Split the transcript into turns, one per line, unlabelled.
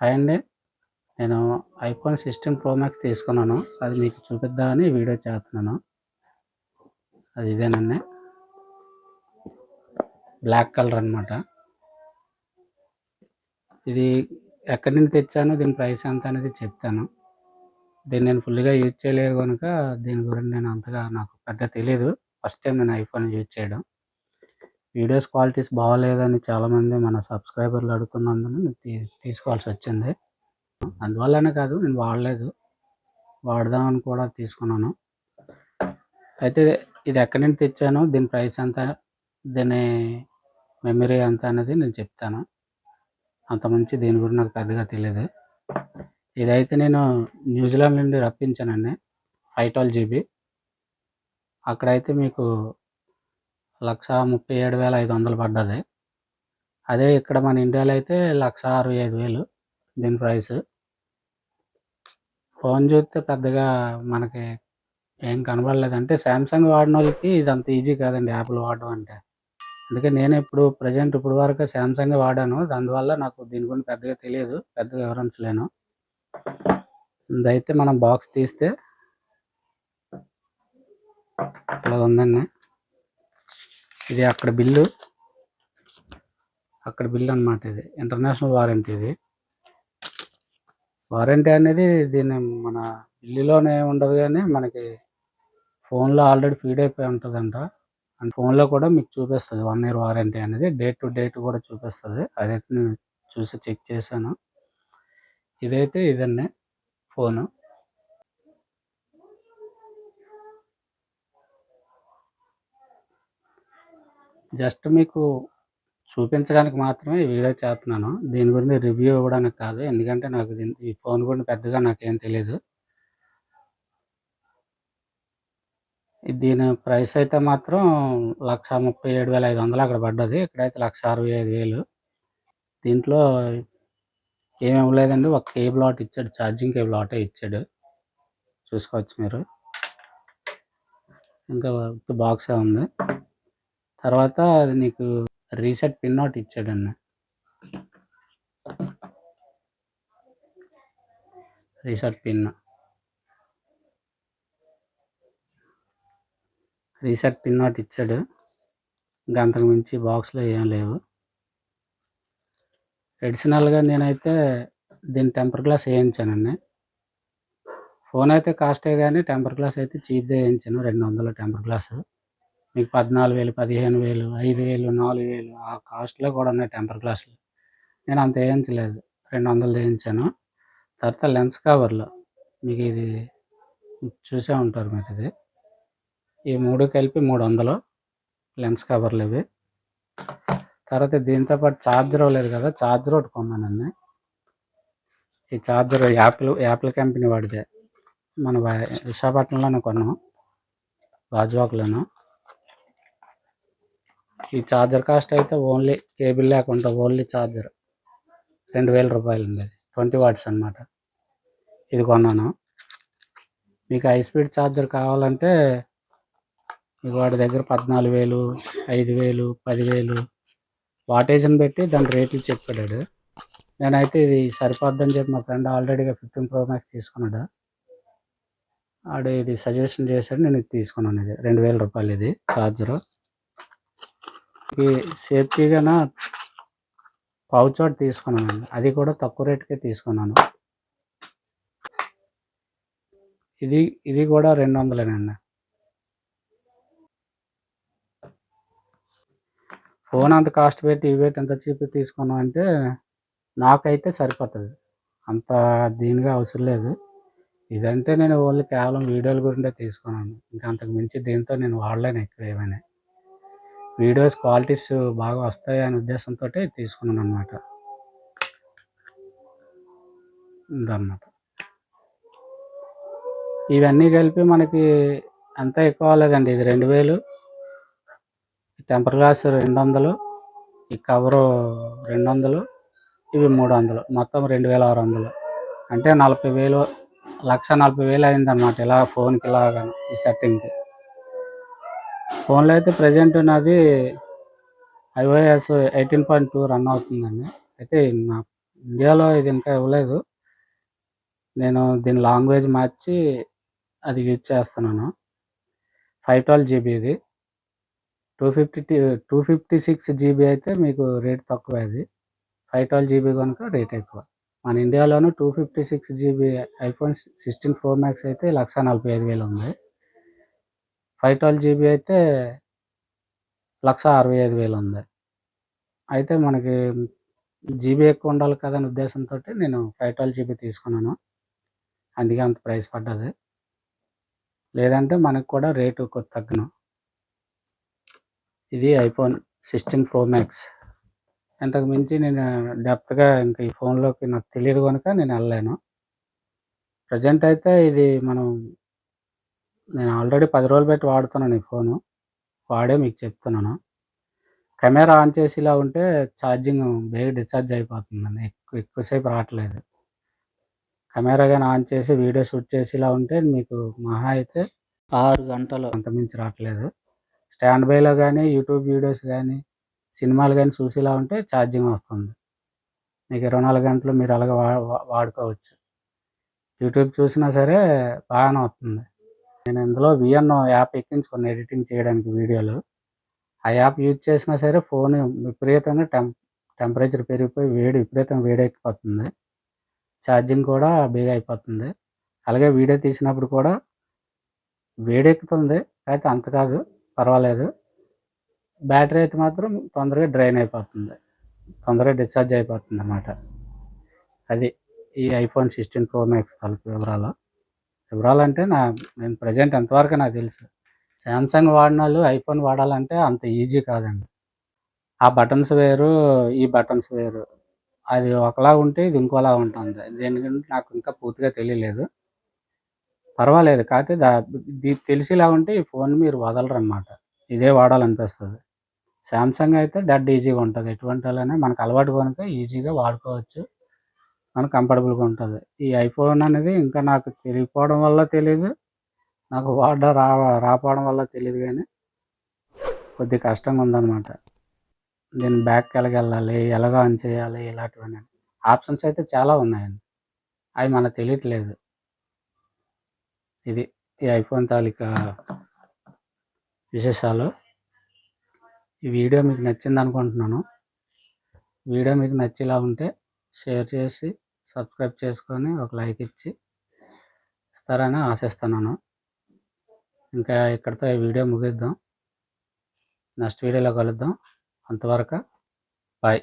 Hi అండి. నేను iPhone sixteen pro max తీసుకున్నాను. అది మీకు చూపిద్దామని వీడియో చేస్తున్నాను. అది ఇదేనండి. బ్లాక్ కలర్ అనమాట ఇది ఎక్కడి నుంచి తెచ్చాను దీని ప్రైస్ ఎంత అనేది చెప్తాను. దీన్ని నేను ఫుల్గా యూజ్ చేయలేదు కనుక దీని గురించి నేను అంతగా నాకు పెద్ద తెలియదు ఫస్ట్ టైం నేను ఐఫోన్ యూజ్ చేయడం. వీడియోస్ క్వాలిటీస్ బాగాలేదని చాలామంది మన సబ్స్క్రైబర్లు అడుగుతున్నందున తీ- తీసుకోవాల్సి వచ్చింది. అందువల్లనే కాదు నేను వాడలేదు. వాడదామని కూడా తీసుకున్నాను. అయితే ఇది ఎక్కడి నుంచి తెచ్చాను దీని ప్రైస్ ఎంత దీని మెమరీ ఎంత అనేది నేను చెప్తాను. అంత మంచి దీని గురించి నాకు పెద్దగా తెలియదు ఇదైతే నేను న్యూజిలాండ్ నుండి రప్పించానండి ఫైవ్ ట్వెల్వ్ జీబీ. అక్కడైతే మీకు లక్ష ముప్పై ఏడు వేల ఐదు వందలు పడ్డది. అదే ఇక్కడ మన ఇండియాలో అయితే లక్ష అరవై ఐదు వేలు దీని ప్రైస్. ఫోన్ చూస్తే పెద్దగా మనకి ఏం కనబడలేదు అంటే శాంసంగ్ వాడిన వాళ్ళకి ఇది అంత ఈజీ కాదండి యాపిల్ వాడడం అంటే. అందుకే నేను ఇప్పుడు ప్రజెంట్ ఇప్పుడు వరకు శాంసంగ్ వాడాను. దానివల్ల నాకు దీని గురించి పెద్దగా తెలియదు పెద్దగా వివరించలేను. ఇదైతే మనం బాక్స్ తీస్తే అలా ఉందండి. ఇది అక్కడ బిల్లు. అక్కడ బిల్లు అనమాట ఇది. ఇంటర్నేషనల్ వారంటీ ఇది. వారంటీ అనేది దీన్ని మన బిల్లులోనే ఉండదు కానీ మనకి ఫోన్లో ఆల్రెడీ ఫీడ్ అయిపోయి ఉంటుందంట. అండ్ ఫోన్లో కూడా మీకు చూపిస్తుంది వన్ ఇయర్ వారంటీ అనేది. డేట్ టు డేట్ కూడా చూపిస్తుంది. అదైతే నేను చూసి చెక్ చేశాను. ఇదైతే ఇదన్నే ఫోను. జస్ట్ మీకు చూపించడానికి మాత్రమే ఈ వీడియో చేస్తున్నాను. దీని గురించి రివ్యూ ఇవ్వడానికి కాదు. ఎందుకంటే నాకు ఈ ఫోన్ గురించి పెద్దగా నాకేం తెలియదు దీని ప్రైస్ అయితే మాత్రం లక్ష ముప్పై ఏడు వేల ఐదు వందలు అక్కడ పడ్డది. ఇక్కడైతే లక్ష అరవై ఐదు వేలు. దీంట్లో ఏమేమి లేదండి ఒక కేబుల్ ఆట ఇచ్చాడు. ఛార్జింగ్ కేబుల్ ఆటే ఇచ్చాడు. చూసుకోవచ్చు మీరు. ఇంకా బాక్సే ఉంది. తర్వాత అది నీకు రీసెట్ పిన్ ఒకటి ఇచ్చాడన్న. Reset pin. రీసెట్ పిన్ ఒకటి ఇచ్చాడు. ఇంకా అంతకు మించి బాక్స్లో ఏం లేవు. అడిషనల్గా నేనైతే దీని టెంపర్ గ్లాస్ వేయించానండి ఫోన్ అయితే కాస్టే కానీ టెంపర్ గ్లాస్ అయితే చీప్దే వేయించాను. రెండు వందల టెంపర్ గ్లాసు మీకు పద్నాలుగు వేలు పదిహేను వేలు ఐదు వేలు నాలుగు వేలు ఆ కాస్ట్లో కూడా ఉన్నాయి టెంపర్ గ్లాసులు నేను అంత వేయించలేదు. రెండు వందలు వేయించాను. తర్వాత లెన్స్ కవర్లు మీకు ఇది చూసే ఉంటారు మీరు ఇది. ఈ మూడు కలిపి మూడు వందలు లెన్స్ కవర్లు ఇవి. తర్వాత దీంతో పాటు ఛార్జర్ లేదు కదా ఛార్జర్ ఒకటి కొన్నానండి ఈ ఛార్జర్ యాపిల్ యాపిల్ కంపెనీ వాడిదే. మన విశాఖపట్నంలోనే కొన్నాం. గాజువాకలోను. ఈ ఛార్జర్ కాస్ట్ అయితే ఓన్లీ కేబుల్ లేకుండా ఓన్లీ ఛార్జర్ రెండు వేల రూపాయలు ఉంది ట్వంటీ వాట్స్ అనమాట ఇది కొన్నాను. మీకు హై స్పీడ్ ఛార్జర్ కావాలంటే మీకు వాడి దగ్గర పద్నాలుగు వేలు ఐదు వేలు పదివేలు వాటేజ్ని పెట్టి దాని రేట్లు చెప్పాడు నేనైతే ఇది సరిపోద్దని చెప్పి మా ఫ్రెండ్ ఆల్రెడీగా ఫిఫ్టీన్ ప్రో మ్యాక్స్ తీసుకున్నాడు. ఆడు ఇది సజెషన్ చేశాడు నేను ఇది తీసుకున్నాను ఇది. రెండు వేల రూపాయలు ఇది ఛార్జరు ఈ సేఫ్టీగా పౌచ్ ఒకటి తీసుకున్నానండి. అది కూడా తక్కువ రేటుకే తీసుకున్నాను. ఇది ఇది కూడా రెండు వందలేనండి. ఫోన్ అంత కాస్ట్ పెట్టి ఇవి పెట్టి ఎంత చీప్ తీసుకున్నాం అంటే నాకైతే సరిపోతుంది. అంత దీనిగా అవసరం లేదు. ఇదంటే నేను ఓన్లీ కేవలం వీడియోల గురించే తీసుకున్నాను. ఇంకా అంతకు మించి దీంతో నేను వాడలేను ఎక్కువ ఏమైనా. వీడియోస్ క్వాలిటీస్ బాగా వస్తాయి అనే ఉద్దేశంతో తీసుకున్నాను అనమాట ఇదన్నమాట. ఇవన్నీ కలిపి మనకి అంత ఎక్కువ లేదండి ఇది రెండు వేలు. టెంపర్ గ్లాస్ రెండు వందలు ఈ కవరు రెండు వందలు ఇవి మూడు వందలు మొత్తం రెండు వేల ఆరు వందలు అంటే నలభై వేలు లక్ష నలభై వేలు అయిందన్నమాట. ఇలా ఫోన్కి ఇలాగా ఈ సెట్టింగ్కి. ఫోన్లో అయితే ప్రజెంట్ నాది iOS eighteen point two run అవుతుందండి. అయితే నా ఇండియాలో ఇది ఇంకా ఇవ్వలేదు. నేను దీని లాంగ్వేజ్ మార్చి అది యూజ్ చేస్తున్నాను. ఫైవ్ ట్వెల్వ్ జీబీ ఇది. Two fifty two fifty six GB అయితే మీకు రేట్ తక్కువ అది ఫైవ్ ట్వెల్వ్ జీబీ కనుక రేట్ ఎక్కువ. మన ఇండియాలోనూ two fifty six GB iPhone sixteen pro max అయితే లక్ష నలభై ఐదు వేలు ఉంది. ఫైవ్ ట్వెల్వ్ జీబీ అయితే లక్ష అరవై ఐదు వేలు ఉంది. అయితే మనకి జీబీ ఎక్కువ ఉండాలి కదనే ఉద్దేశంతో నేను ఫైవ్ ట్వెల్వ్ జీబీ తీసుకున్నాను. అందుకే అంత ప్రైస్ పడ్డది. లేదంటే మనకు కూడా రేటు కొద్ది తగ్గును. ఇది ఐఫోన్ సిక్స్టీన్ ప్రో మ్యాక్స్ ఇంతకు మించి నేను డెప్త్గా ఇంకా ఈ ఫోన్లోకి నాకు తెలియదు కనుక నేను వెళ్ళలేను. ప్రజెంట్ అయితే ఇది మనం నేను ఆల్రెడీ పది రోజులు పెట్టి వాడుతున్నాను ఈ ఫోను. వాడే మీకు చెప్తున్నాను. కెమెరా ఆన్ చేసి ఇలా ఉంటే ఛార్జింగ్ బేగా డిశ్చార్జ్ అయిపోతుందండి. ఎక్కువ ఎక్కువసేపు రావట్లేదు. కెమెరా కానీ ఆన్ చేసి వీడియో షూట్ చేసి ఇలా ఉంటే మీకు మహా అయితే ఆరు గంటలు అంతమించి రావట్లేదు. స్టాండ్ బైలో కానీ యూట్యూబ్ వీడియోస్ కానీ సినిమాలు కానీ చూసేలా ఉంటే ఛార్జింగ్ వస్తుంది. మీకు ఇరవై నాలుగు గంటలు మీరు అలాగే వా వాడుకోవచ్చు. యూట్యూబ్ చూసినా సరే బాగానే వస్తుంది. నేను ఇందులో విఎన్ యాప్ ఎక్కించుకుని ఎడిటింగ్ చేయడానికి వీడియోలు. ఆ యాప్ యూజ్ చేసినా సరే ఫోన్ విపరీతంగా టెం టెంపరేచర్ పెరిగిపోయి వేడి విపరీతంగా వేడెక్కిపోతుంది ఛార్జింగ్ కూడా బేగ అయిపోతుంది. అలాగే వీడియో తీసినప్పుడు కూడా వేడెక్కుతుంది అయితే అంత కాదు పర్వాలేదు. బ్యాటరీ అయితే మాత్రం తొందరగా డ్రైన్ అయిపోతుంది. తొందరగా డిశ్చార్జ్ అయిపోతుంది అన్నమాట. అది ఈ ఐఫోన్ సిక్స్టీన్ ప్రో మ్యాక్స్ తాలూకు వివరాలు. వివరాలు అంటే నా నేను ప్రజెంట్ ఎంతవరకు నాకు తెలుసు. శాంసంగ్ వాడిన వాళ్ళు ఐఫోన్ వాడాలంటే అంత ఈజీ కాదండి. ఆ బటన్స్ వేరు ఈ బటన్స్ వేరు. అది ఒకలా ఉంటే ఇది ఇంకోలా ఉంటుంది. దేనికంటే గురించి నాకు ఇంకా పూర్తిగా తెలియలేదు. పర్వాలేదు కాకపోతే దా ఇది తెలిసేలా ఉంటే ఈ ఫోన్ మీరు వదలరన్నమాట. ఇదే వాడాలనిపిస్తుంది. శాంసంగ్ అయితే డెడ్ ఈజీగా ఉంటుంది. ఎటువంటి వాళ్ళైనా మనకు అలవాటు కనుక ఈజీగా వాడుకోవచ్చు. మనకు కంఫర్టబుల్గా ఉంటుంది. ఈ ఐఫోన్ అనేది ఇంకా నాకు తెలియకపోవడం వల్ల తెలియదు నాకు వాడడం రా రాపోవడం వల్ల తెలియదు కానీ కొద్ది కష్టంగా ఉందన్నమాట. దీని బ్యాక్ ఎలాగ వెళ్ళాలి ఎలాగ ఆన్ చేయాలి ఇలాంటివన్నీ. ఆప్షన్స్ అయితే చాలా ఉన్నాయండి. అవి మనకు తెలియట్లేదు. ఇది ఈ ఐఫోన్ తాలూకా విశేషాలు. ఈ వీడియో మీకు నచ్చింది అనుకుంటున్నాను వీడియో మీకు నచ్చేలా ఉంటే షేర్ చేసి సబ్స్క్రైబ్ చేసుకొని ఒక లైక్ ఇచ్చి ఇస్తారని ఆశిస్తున్నాను. ఇంకా ఇక్కడితో ఈ వీడియో ముగిద్దాం. నెక్స్ట్ వీడియోలో కలుద్దాం. అంతవరకు బాయ్.